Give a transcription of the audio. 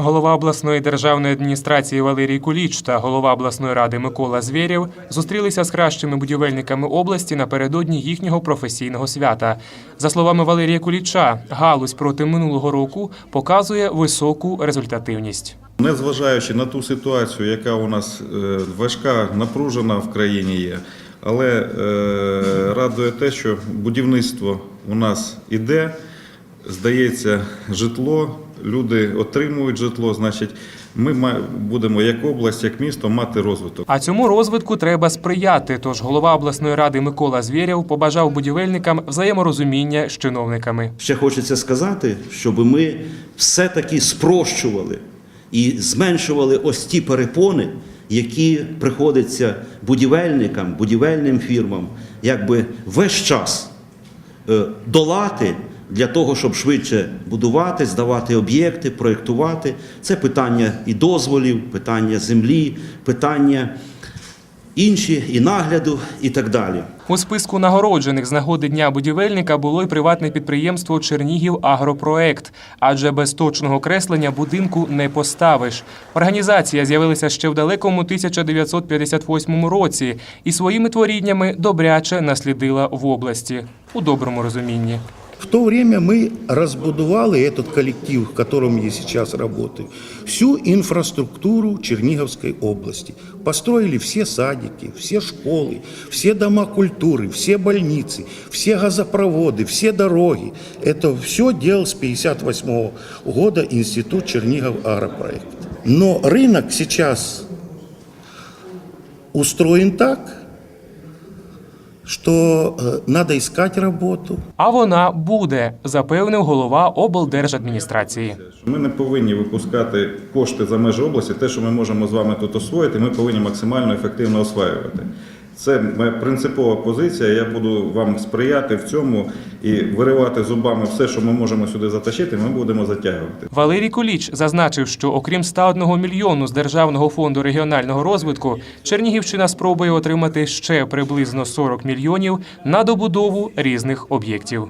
Голова обласної державної адміністрації Валерій Куліч та голова обласної ради Микола Звєрєв зустрілися з кращими будівельниками області напередодні їхнього професійного свята. За словами Валерія Куліча, галузь проти минулого року показує високу результативність. Незважаючи на ту ситуацію, яка у нас е, важка, напружена в країні є, але е, радує те, що будівництво у нас іде, здається, житло, люди отримують житло, значить, ми будемо як область, як місто мати розвиток. А цьому розвитку треба сприяти. Тож голова обласної ради Микола Звєрєв побажав будівельникам взаєморозуміння з чиновниками. Ще хочеться сказати, щоб ми все-таки спрощували і зменшували ось ті перепони, які приходиться будівельникам, будівельним фірмам, якби весь час е, долати для того, щоб швидше будувати, здавати об'єкти, проєктувати. Це питання і дозволів, питання землі, питання інші і нагляду, і так далі. У списку нагороджених з нагоди дня будівельника було й приватне підприємство Чернігів Агропроект, адже без точного креслення будинку не поставиш. Організація з'явилася ще в далекому 1958 році і своїми творіннями добряче наслідила в області у доброму розумінні. В то время мы разбудовали этот коллектив, в котором я сейчас работаю, всю инфраструктуру Черниговской области. Построили все садики, все школы, все дома культуры, все больницы, все газопроводы, все дороги. Это все делал с 1958 года Институт Чернигов Агропроект. Но рынок сейчас устроен так, что треба шукати роботу. А вона буде, запевнив голова облдержадміністрації. Ми не повинні випускати кошти за межі області. Те, що ми можемо з вами тут освоїти, ми повинні максимально ефективно осваювати. Це моя принципова позиція. Я буду вам сприяти в цьому і виривати зубами все, що ми можемо сюди затащити. Ми будемо затягувати. Валерій Куліч зазначив, що окрім 101 мільйону з Державного фонду регіонального розвитку, Чернігівщина спробує отримати ще приблизно 40 мільйонів на добудову різних об'єктів.